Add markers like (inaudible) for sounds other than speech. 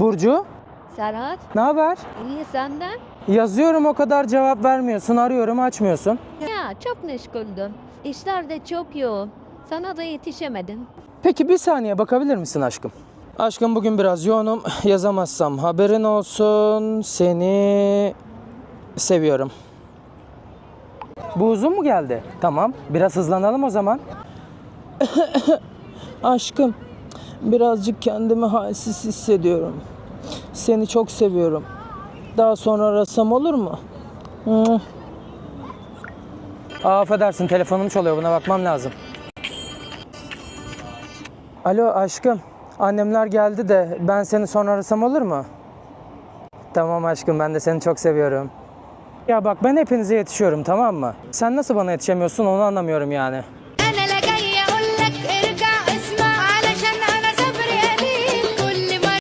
Burcu, Serhat, ne haber? iyi senden? Yazıyorum o kadar cevap vermiyorsun, arıyorum açmıyorsun. Ya çok meşguldüm. İşler de çok yoğun. Sana da yetişemedim. Peki bir saniye bakabilir misin aşkım? Aşkım bugün biraz yoğunum. Yazamazsam haberin olsun. Seni seviyorum. Bu uzun mu geldi? Tamam. Biraz hızlanalım o zaman. (coughs) aşkım, birazcık kendimi halsiz hissediyorum. Seni çok seviyorum. Daha sonra arasam olur mu? Aa, affedersin telefonum çalıyor buna bakmam lazım. Alo aşkım. Annemler geldi de ben seni sonra arasam olur mu? Tamam aşkım ben de seni çok seviyorum. Ya bak ben hepinize yetişiyorum tamam mı? Sen nasıl bana yetişemiyorsun onu anlamıyorum yani.